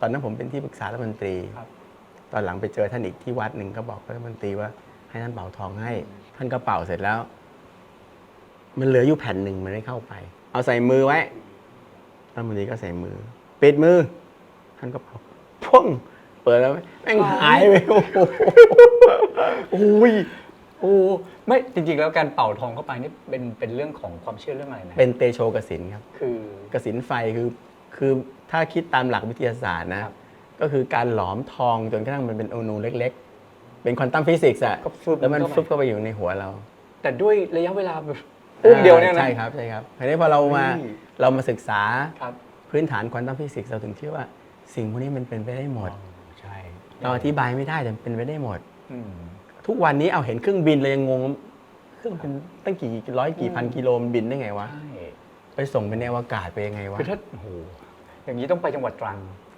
ตอนนั้นผมเป็นที่ปรึกษารัฐมนตรีครับตอนหลังไปเจอท่านอีกที่วัดหนึ่งก็บอกรัฐมนตรีว่าให้ท่านเป่าทองให้ ท่านก็เป่าเสร็จแล้ว มันเหลืออยู่แผ่นหนึ่งมันไม่เข้าไป เอาใส่มือไว้รัฐมนตรีก็ใส่มือ ปิดมือ ท่านก็เป่าพ่งเปิดแล้วแม่งหายไปโอ้โหโอ้ยโอ้ไม่จริงๆ แล้วการเป่าทองเข้าไปนี่เป็นเป็นเรื่องของความเชื่อเรื่องอะไรนะเป็นเตโชกสินครับ คือกสินไฟคือ คือถ้าคิดตามหลักวิทยาศาสตร์นะครับก็คือการหลอมทองจนกระทั่งมันเป็นอนูเล็ก ๆ เป็นควอนตัมฟิสิกส์อะก็ฟึบแล้วมันเข้าไปฟึบเข้าไปอยู่ในหัวเรา แต่ด้วยระยะเวลาแบบอุ้มเดียวเนี่ยนะใช่ครับใช่ครับทีนี้พอเรามาเฮ้ยเรามาศึกษาครับพื้นฐานควอนตัมฟิสิกส์เราถึงเชื่อว่าสิ่งพวกนี้มันเป็นไปได้หมดใช่เราอธิบายไม่ได้แต่มันเป็นไปได้หมดอืมทุกวันนี้เอาเห็นเครื่องบินเรายังงงเครื่องบินตั้งกี่ร้อยกี่พันกิโลมันบินได้ไงวะใช่ไปส่งไปในอวกาศไปยังไงวะคือถ้าโอ้โห อย่างนี้ต้องไปจังหวัดตรัง